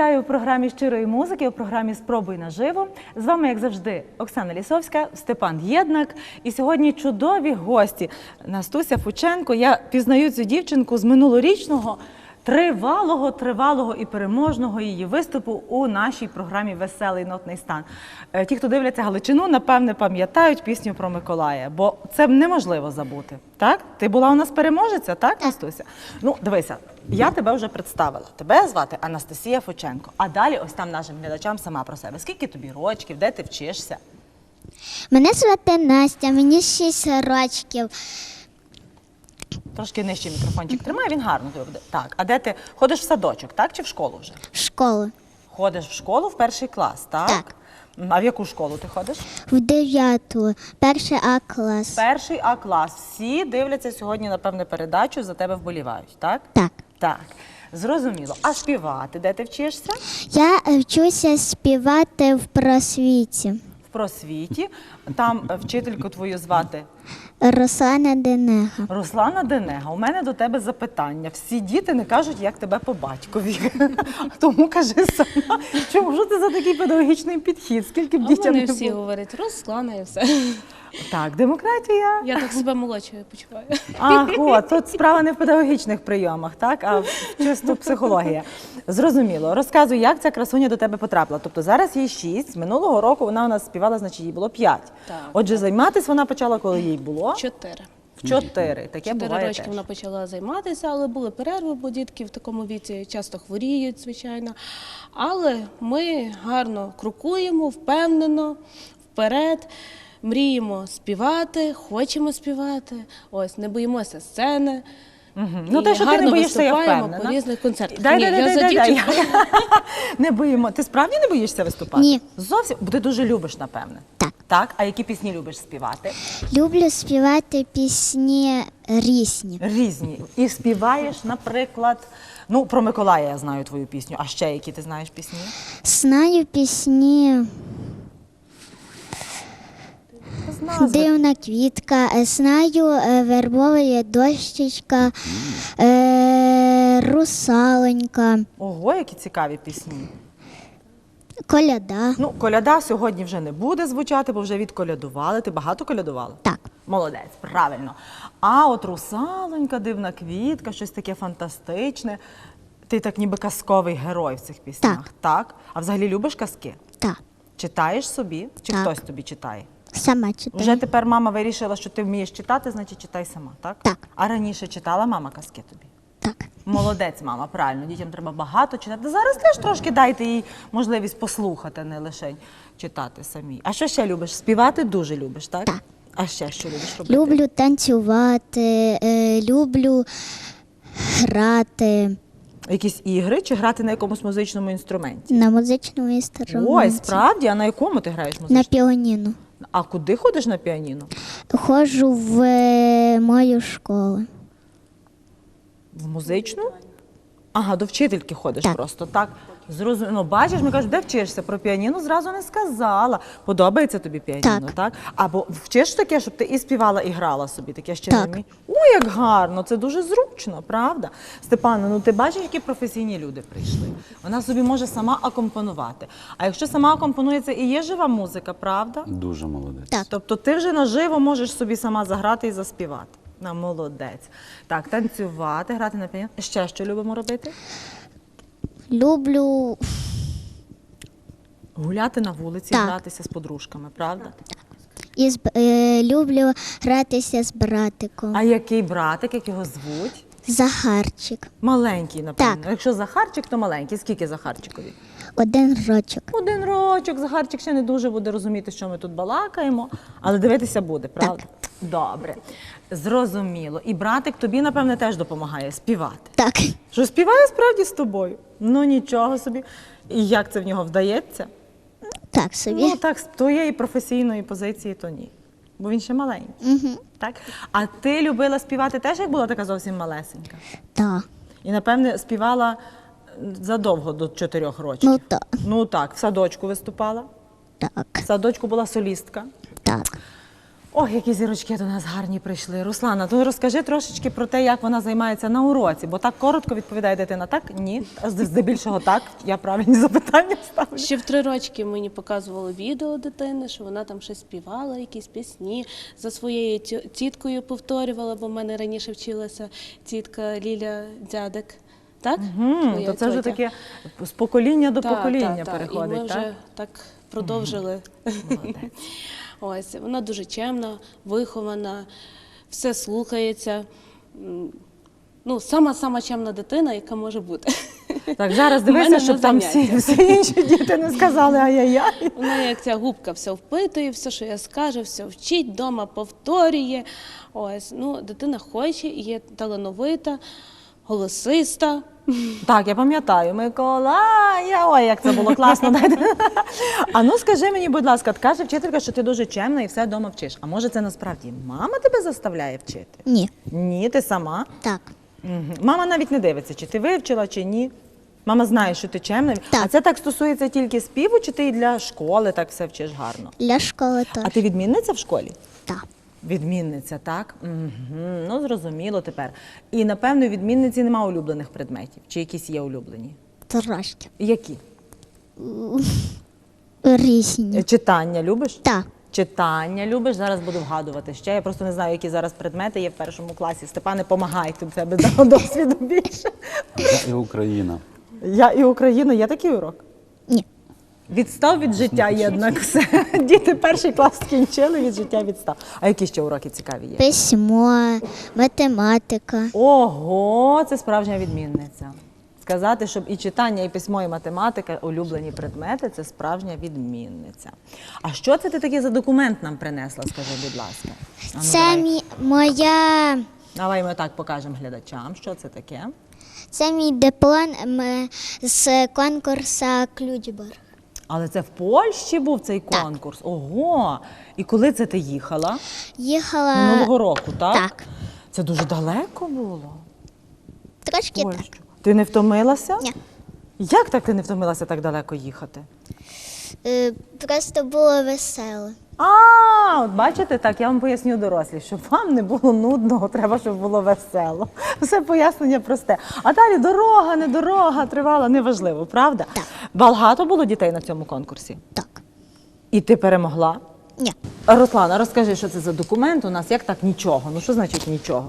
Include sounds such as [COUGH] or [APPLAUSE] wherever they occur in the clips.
Вітаю у програмі щирої музики, у програмі Спробуй наживо. З вами, як завжди, Оксана Лісовська, Степан Єднак. І сьогодні чудові гості. Настуся Фученко. Я пізнаю цю дівчинку з минулорічного тривалого, тривалого і переможного її виступу у нашій програмі Веселий нотний стан. Е, Ті, хто дивляться Галичину, напевне пам'ятають пісню про Миколая, бо це неможливо забути. Так? Ти була у нас переможеця, так, Настуся? Ну, дивися, я тебе вже представила. Тебе звати Анастасія Фоченко. А далі ось там нашим глядачам сама про себе. Скільки тобі рочків, де ти вчишся? Мене звати Настя, мені 6 років. Трошки нижче мікрофончик тримай, він гарно тобі буде. Так, а де ти ходиш в садочок, так? Чи в школу вже? В школу Ходиш в школу в перший клас, так? Так. А в яку школу ти ходиш? в 9, перший А клас. Перший А клас. Всі дивляться сьогодні, напевне, передачу, за тебе вболівають, так? Так. Так. Зрозуміло. А співати, де ти вчишся? Я вчуся співати в просвіті. В просвіті. Там вчительку твою звати Руслана Денега. Руслана Денега. У мене до тебе запитання. Всі діти не кажуть, як тебе по батькові. [LAUGHS] Тому кажи сама, чому що ти за такий педагогічний підхід? Скільки б А дітям вони не всі було? говорять Руслана і все. Так, демократія. Я так себе молодшою почуваю. А, тут справа не в педагогічних прийомах, так, а в чисто психологія. Зрозуміло. Розказуй, як ця красуня до тебе потрапила. Тобто зараз їй шість. Минулого року вона у нас співала, значить їй було п'ять. Так. Отже, займатися вона почала, коли їй було Чотири. в чотири. Таке Чотири буває рочки теж. вона почала займатися, але були перерви, бо дітки в такому віці часто хворіють, звичайно. Але ми гарно крокуємо, впевнено, вперед. Мріємо співати, хочемо співати. Ось не боїмося сцени. Мгм. Ну, те, що ти не боїшся, я впевнена. по різних концертах. Дай, Ні, дай, я дай, за дай, дай. дівчинку. [LAUGHS] Не боїмо. Ти справді не боїшся виступати? Ні. Зовсім? Бо ти дуже любиш, напевне. Так. Так? А які пісні любиш співати? Люблю співати пісні різні. Різні. І співаєш, наприклад, ну, про Миколая я знаю твою пісню. А ще які ти знаєш пісні? Знаю пісні. Дивна квітка, е, знаю е, вербова дощечка, е, русалонька, Ого, які цікаві пісні. коляда. Ну, коляда сьогодні вже не буде звучати, бо вже відколядували. Ти багато колядувала? Так. Молодець, правильно. А от русалонька, дивна квітка, щось таке фантастичне. Ти так ніби казковий герой в цих піснях. Так. так? А взагалі любиш казки? Так, Читаєш собі? Чи Так. хтось тобі читає? Сама читаю. Вже тепер мама вирішила, що ти вмієш читати, значить читай сама, так? Так. А раніше читала мама казки тобі? Так. Молодець, мама, правильно. Дітям треба багато читати. Зараз теж трошки дайте їй можливість послухати, не лише читати самі. А що ще любиш? Співати дуже любиш, так? Так. А ще що любиш робити? Люблю танцювати, е, люблю грати Якісь ігри чи грати на якомусь музичному інструменті? на музичному інструменті. Ой, справді, а на якому ти граєш На музичному? піаніно. А куди ходиш на піаніно? Ходжу в е, мою школу. В музичну? Ага, до вчительки ходиш Так. просто, так? Зрозуміло. Ну, бачиш, ми кажемо, де вчишся? Про піаніно зразу не сказала. Подобається тобі піаніно, так? Так. Або вчиш таке, щоб ти і співала, і грала собі, таке ще Так. не вмієш? Ой, як гарно, це дуже зручно, правда? Степана, ну ти бачиш, які професійні люди прийшли. Вона собі може сама акомпонувати. А якщо сама акомпонує, це і є жива музика, правда? Дуже молодець. Так. Тобто ти вже наживо можеш собі сама заграти і заспівати. На молодець. Так, танцювати, грати на піаніно. Ще що любимо робити? Люблю Гуляти на вулиці, Так. гратися з подружками, правда? і з- е, люблю гратися з братиком. А який братик, як його звуть? Захарчик. Маленький, напевно. Так. Якщо Захарчик, то маленький. Скільки Захарчикові? Один рочок. Один рочок. Захарчик ще не дуже буде розуміти, що ми тут балакаємо, але дивитися буде, правда? Добре. Зрозуміло. І братик тобі, напевне, теж допомагає співати. Так. Що співає справді з тобою? Ну нічого собі. І як це в нього вдається? Так собі. Ну так, з твоєї професійної позиції то ні. Бо він ще маленький. Угу. Так? А ти любила співати теж, як була така зовсім малесенька? Так. І, напевне, співала е, задовго до чотирьох років. Ну так. Ну так, в садочку виступала. Так. В садочку була солістка. Так. Ох, які зірочки до нас гарні прийшли. Руслана, то розкажи трошечки про те, як вона займається на уроці, бо так коротко відповідає дитина. Так? Ні. Здебільшого так. Я правильні запитання ставлю. Ще в три рочки мені показували відео дитини, що вона там щось співала, якісь пісні за своєю тіткою повторювала, бо в мене раніше вчилася тітка Ліля Дядек. Так? Твоя то це вже таке з покоління до Так, покоління так, так. переходить. І ми так? вже так продовжили. Ось вона дуже чемна, вихована, все слухається. Ну, сама сама чемна дитина, яка може бути. Так, зараз дивися, щоб там всі, всі інші діти не сказали ай-яй-яй. Вона як ця губка все впитує, все, що я скажу, все вчить, вдома повторює. Ось, ну, дитина хоче, є талановита, голосиста. Так, я пам'ятаю, Миколая. Ой, як це було класно. [LAUGHS] Дайте. А ну скажи мені, будь ласка, каже вчителька, що ти дуже чемна і все вдома вчиш. А може це насправді мама тебе заставляє вчити? Ні. Ні, ти сама. Так. Мгм. Мама навіть не дивиться, чи ти вивчила, чи ні. Мама знає, що ти чемна. Так. А це так стосується тільки співу, чи ти і для школи так все вчиш гарно? Для школи теж. А ти відмінниця в школі? Так. Відмінниця, так? Угу. Ну, зрозуміло тепер. І напевно, у відмінниці немає улюблених предметів. Чи якісь є улюблені? Трошки. Які? Різні. Е, Читання любиш? Так. Читання любиш? Зараз буду вгадувати ще. Я просто не знаю, які зараз предмети є в першому класі. Степане, помагай, ти в тебе [LAUGHS] досвіду більше. Я і Україна. Я і Україна, є такий урок? Відстав від життя єднак все. [LAUGHS] Діти перший клас скінчили, від життя відстав. А які ще уроки цікаві є? Письмо, математика. Ого, це справжня відмінниця. Сказати, щоб і читання, і письмо, і математика улюблені предмети це справжня відмінниця. А що це ти таке за документ нам принесла? Скажи, будь ласка. А ну, Це давай. моя, Давай ми так покажемо глядачам, що це таке. це мій диплом м, з конкурсу Ключбор. Але це в Польщі був цей конкурс. Ого! І коли це ти їхала? Їхала Минулого року, так? так. Це дуже далеко було. трошки так. Польщу. Ти не втомилася? Ні. Як так ти не втомилася так далеко їхати? Е, Просто було весело. А, от бачите, так я вам поясню дорослі, щоб вам не було нудного, треба, щоб було весело. Все пояснення просте. А далі дорога, не дорога, тривала, неважливо, правда? Так. Багато було дітей на цьому конкурсі. Так. І ти перемогла. Ні. Руслана, розкажи, що це за документ у нас? Як так нічого? Ну що значить нічого?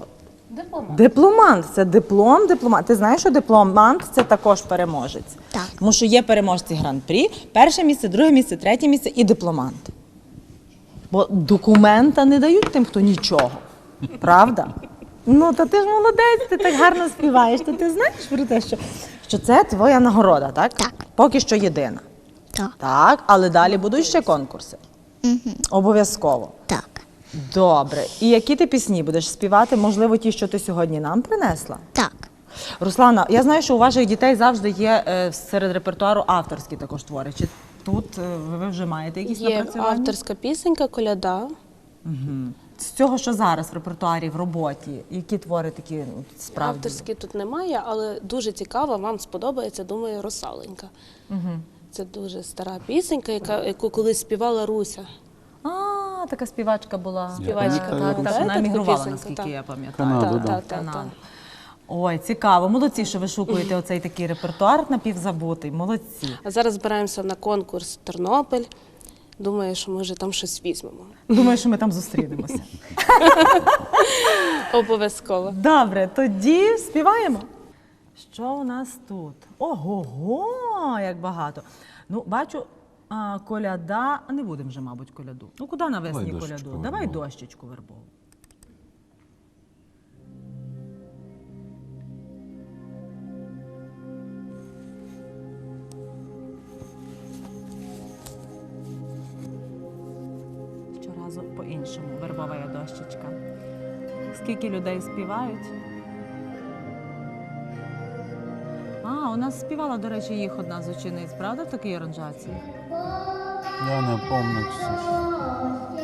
Дипломат. Дипломант це диплом, дипломант. Ти знаєш, що дипломант це також переможець. Так. Тому що є переможці гран-прі, перше місце, друге місце, третє місце і дипломант. Бо документа не дають тим, хто нічого. Правда? Ну, то ти ж молодець, ти так гарно співаєш. То ти знаєш про те, що, що це твоя нагорода, так? Так. Поки що єдина. Так. Так, але далі будуть ще конкурси. Угу. Обов'язково. Так. Добре. І які ти пісні будеш співати? Можливо, ті, що ти сьогодні нам принесла? Так. Руслана, я знаю, що у ваших дітей завжди є е, серед репертуару авторські також твори. Чи тут е, ви вже маєте якісь Є напрацювання? авторська пісенька, коляда. З цього, що зараз в репертуарі, в роботі, які твори такі ну, справді? Авторські тут немає, але дуже цікава, вам сподобається, думаю, Росаленька. Це дуже стара пісенька, яка, яку колись співала Руся. А, така співачка була. Співачка, так, так. так, вона таку емігрувала, наскільки я пам'ятаю. Так, так, так. Ой, цікаво. Молодці, що ви шукуєте оцей такий репертуар напівзабутий. Молодці. А зараз збираємося на конкурс Тернопіль. Думаю, що може там щось візьмемо. Думаю, що ми там зустрінемося. [LAUGHS] Обов'язково. Добре, тоді співаємо. Що у нас тут? Ого-го, як багато. Ну, бачу, а, коляда. А не будемо вже, мабуть, коляду. Ну, куди навесні Давай коляду? дощечку Давай вербову. дощечку вербову. Скільки людей співають? А, у нас співала, до речі, їх одна з учениць, правда, в такій аранжації? Я не пам'ятаю.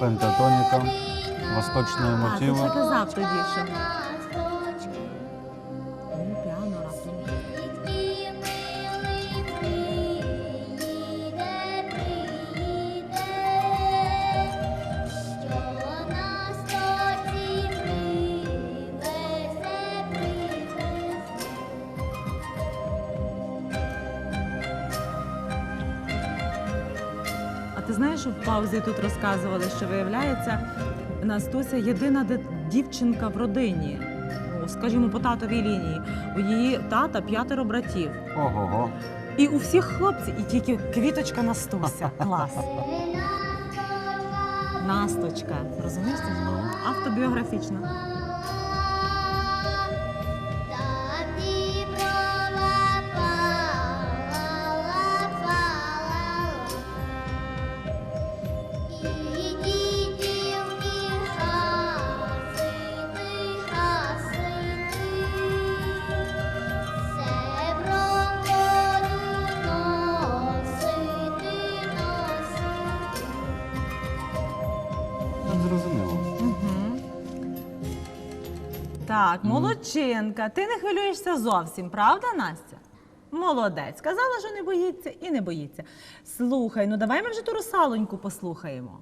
Пентатоніка, восточні А, ти мотиви. вже казав тоді, ти знаєш, в паузі тут розказували, що виявляється, Настуся єдина дівчинка в родині. Ну, скажімо, по татовій лінії. У її тата п'ятеро братів. Ого-го. І у всіх хлопців, і тільки квіточка Настуся. Клас. Насточка. Розумієш? Це автобіографічно. Так, молодчинка. Ти не хвилюєшся зовсім, правда, Настя? Молодець. Казала, що не боїться і не боїться. Слухай, ну давай ми вже ту русалоньку послухаємо.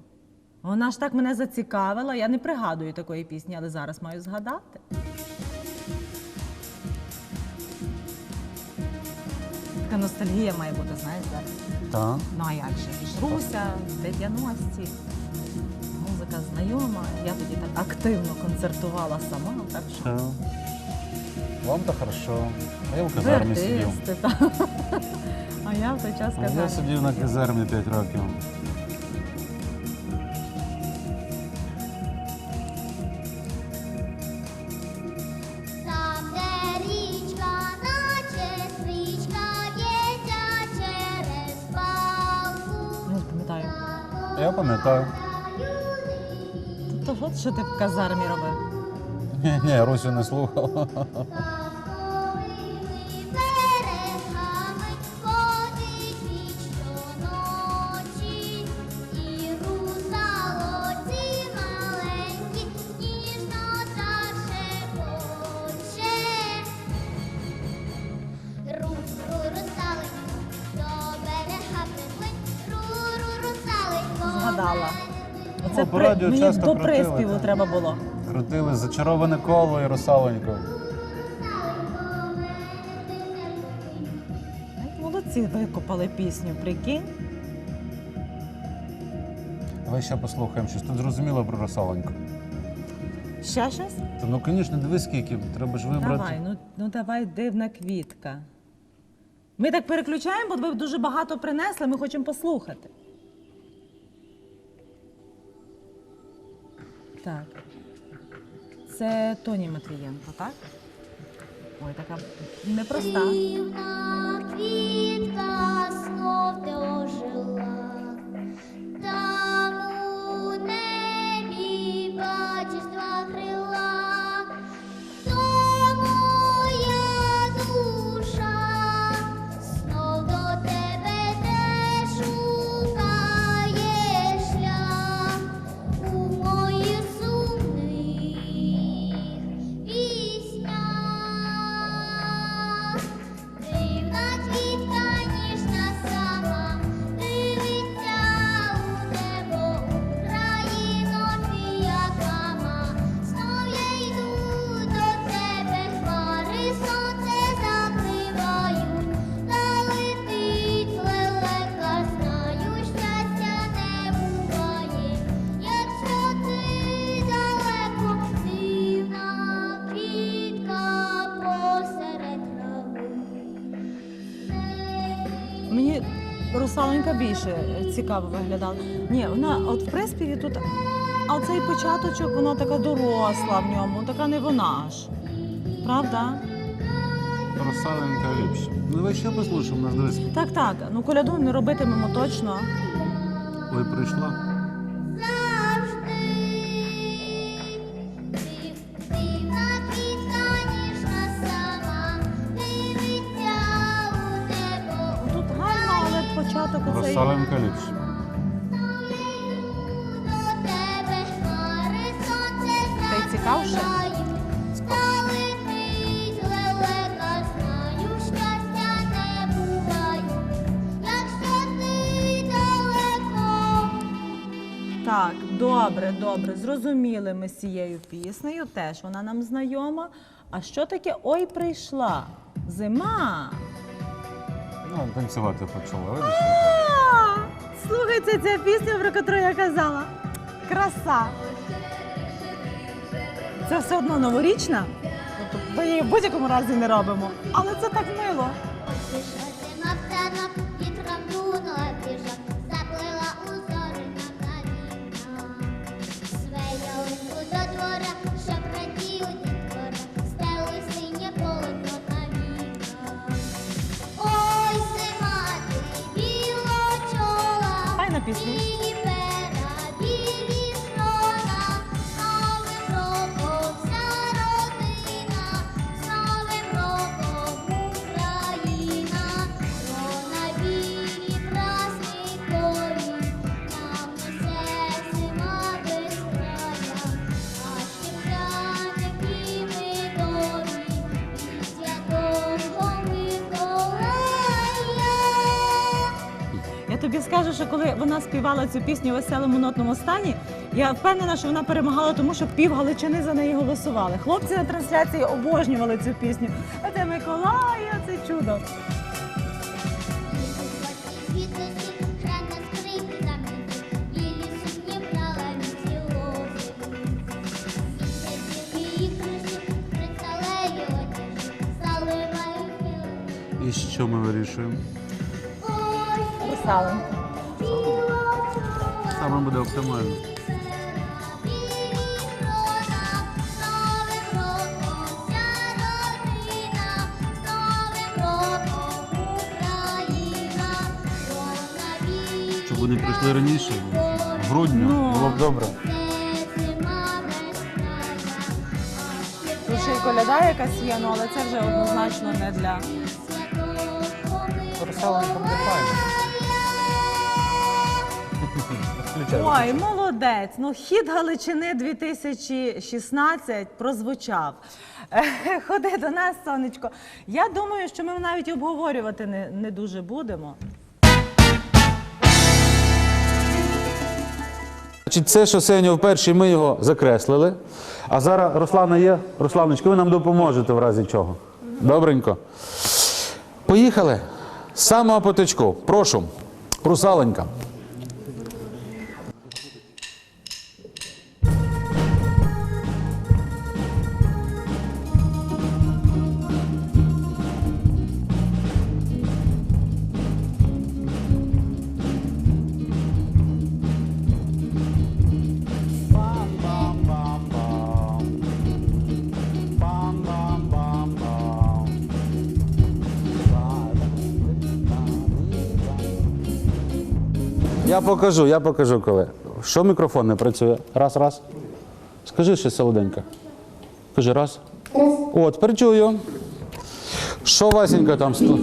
Вона ж так мене зацікавила. Я не пригадую такої пісні, але зараз маю згадати. Така ностальгія має бути, знаєш, зараз. Так. Ну а як же? Руся, 90-ті. Знайома. Я тоді так активно концертувала сама, так що Так. Вам то хорошо. А я в ви казармі сидів. артисти, так. А я в той час А Я казала. сидів на казармі 5 років. Там, де річка, наче стрічка, б'ється через балку. Не пам'ятаю. Я пам'ятаю. Що ти в казармі робив? Ні, [LAUGHS] ні, Русю не слухав. Казковими берегами ходить річ щоночі, і русалоці маленькі ніжно зашепоче. Ру-ру, русаленько, до берега приплинь, ру-ру, русаленько, Згадала. По радіо мені часто до крутили, приспіву треба було. Крутили зачароване коло і русалонько. Молодці, викопали пісню, прикинь. Давай ще послухаємо щось. Тут зрозуміло про русалоньку. Ще щось? Та ну, звісно, дивись, скільки. Треба ж вибрати. Давай, ну, ну давай, дивна квітка. Ми так переключаємо, бо ви дуже багато принесли, ми хочемо послухати. Так. Це Тоні Матвієнко, так? Ой, така непроста. Квітка знов ожила, там русаленька більше цікаво виглядала. Ні, вона от в приспіві тут. А цей початочок, вона така доросла в ньому, така не вона ж. Правда? Русалонька ліпше. Ну ви ще послухаємо, нас дивись. Так, так. Ну коляду не робитимемо точно. Ой, прийшла. Так, добре, добре. Зрозуміли ми з цією піснею. Теж вона нам знайома. А що таке ой прийшла? Зима. Ну, танцювати почала. Видиш? А, Слухай, Оце ця пісня, про яку я казала. Краса. Це все одно новорічна. Тобто Ми її в будь-якому разі не робимо. Але це так мило. business скажу, що коли вона співала цю пісню у веселому нотному стані, я впевнена, що вона перемагала, тому що пів Галичини за неї голосували. Хлопці на трансляції обожнювали цю пісню. А це Миколая, це чудо. І що ми вирішуємо? Русаленька. Саме буде оптимально. Щоб вони прийшли раніше, в грудні, Ну. було б добре. Тут ще й коляда якась є, ну але це вже однозначно не для. Русаленко буде файно. Ой, молодець! Ну, хід Галичини 2016 прозвучав. Е, [LAUGHS] Ходи до нас, сонечко. Я думаю, що ми навіть обговорювати не, не дуже будемо. Значить, це шосеня в першій ми його закреслили. А зараз Руслана є. Русланочка, ви нам допоможете в разі чого. Добренько. Поїхали. З самого потичку. Прошу. Русаленька. Я покажу, я покажу коли. Що мікрофон не працює? Раз, раз. Скажи ще солоденько. Кажи раз. О, тепер чую. Що Васенька там сто?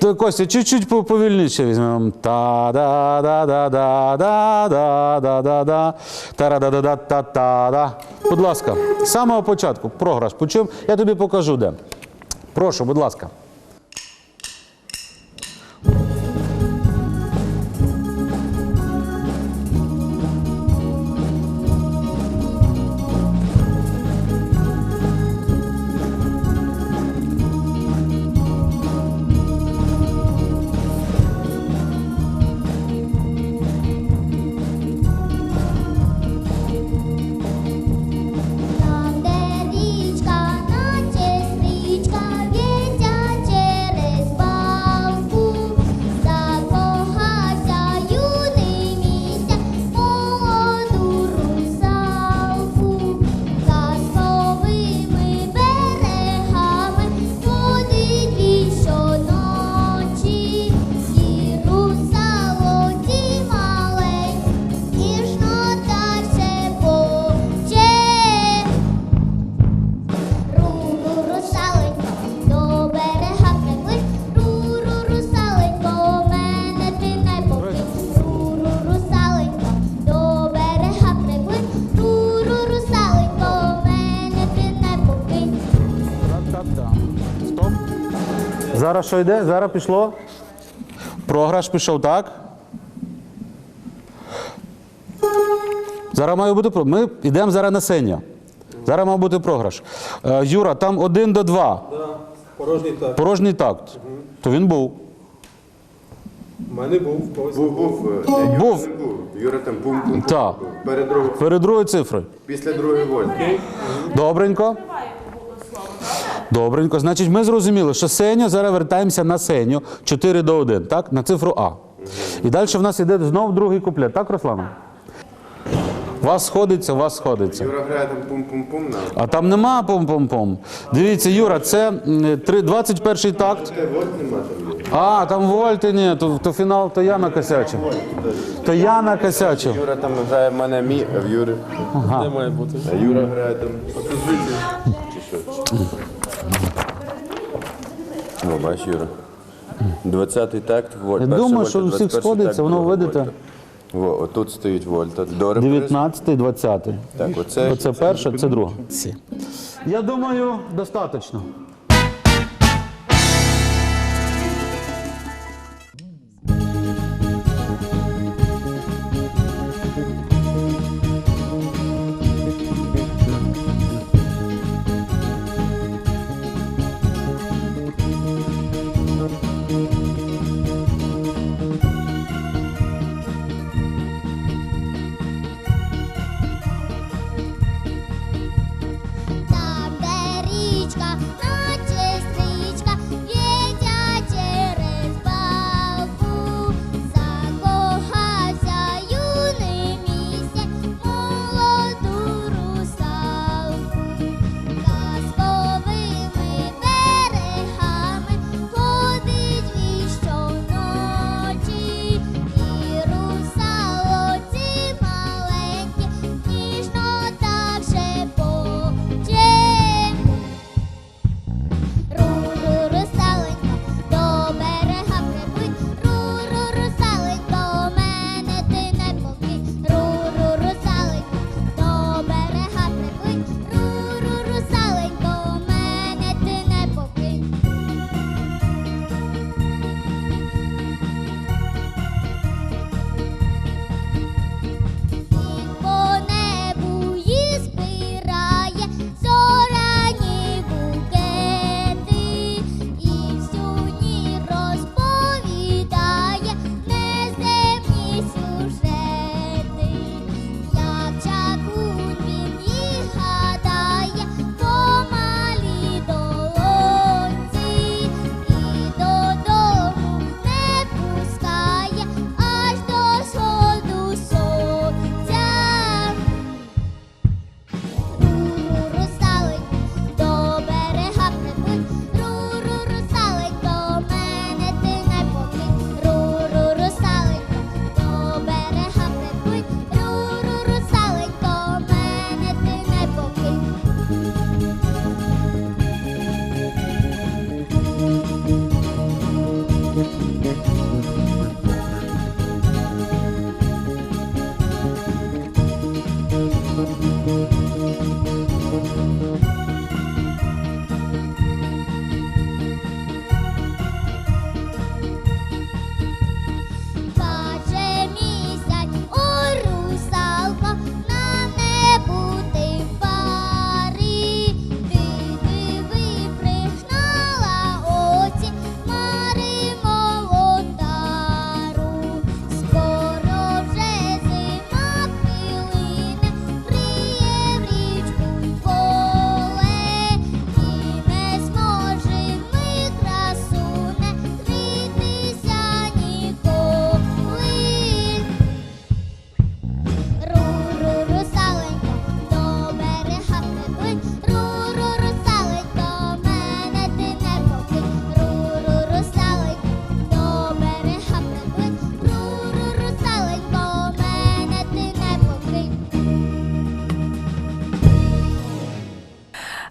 Та, Костя, чуть-чуть повільніше візьмемо. та да да да да да да да да да та да да да та та да Будь ласка, з самого початку програш почув. Я тобі покажу де. Прошу, будь ласка. Зараз що йде? Зараз пішло. Програш пішов, так? Зараз має бути про. Ми йдемо зараз на сеню. Зараз має бути програш. Е, Юра, там один до два. Порожній так. Порожній такт. То він був. У мене був когось. Був, був. е, Юра Був. не був. Юра там пум-пум. Так. Перед другою, Перед другою цифрою. після другої вольти. Добренько. Добренько. Значить, ми зрозуміли, що Сеню, зараз вертаємося на Сеню 4 до 1, так? На цифру А. І далі в нас йде знову другий куплет, так, Руслана? Вас сходиться, вас сходиться. Юра грає там пум-пум-пум на. А там нема пом-пом-пом. Дивіться, Юра, це м, три- 21 такт. А, там вольти ні, то, то фінал, то я накосячив. То я накосячив. Юра там грає в мене мі, а в Юри. Де має бути? А Юра грає там. Чи що? О, бач, Юра. 20-й такт, вольт. Я перша думаю, вольта, що у всіх 21-й сходиться, такт, воно друга видите. вольта. Во, отут стоїть вольта. До реприз. 19 20 Так, оце. Оце перше, це друге. Я думаю, достатньо.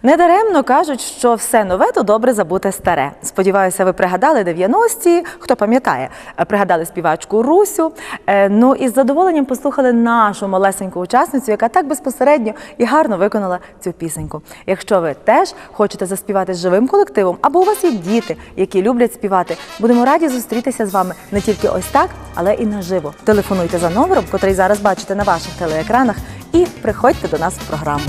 Недаремно кажуть, що все нове то добре забуте старе. Сподіваюся, ви пригадали 90-ті, хто пам'ятає, е, пригадали співачку Русю. Е, Ну і з задоволенням послухали нашу малесеньку учасницю, яка так безпосередньо і гарно виконала цю пісеньку. Якщо ви теж хочете заспівати з живим колективом, або у вас є діти, які люблять співати, будемо раді зустрітися з вами не тільки ось так, але і наживо. Телефонуйте за номером, котрий зараз бачите на ваших телеекранах, і приходьте до нас в програму.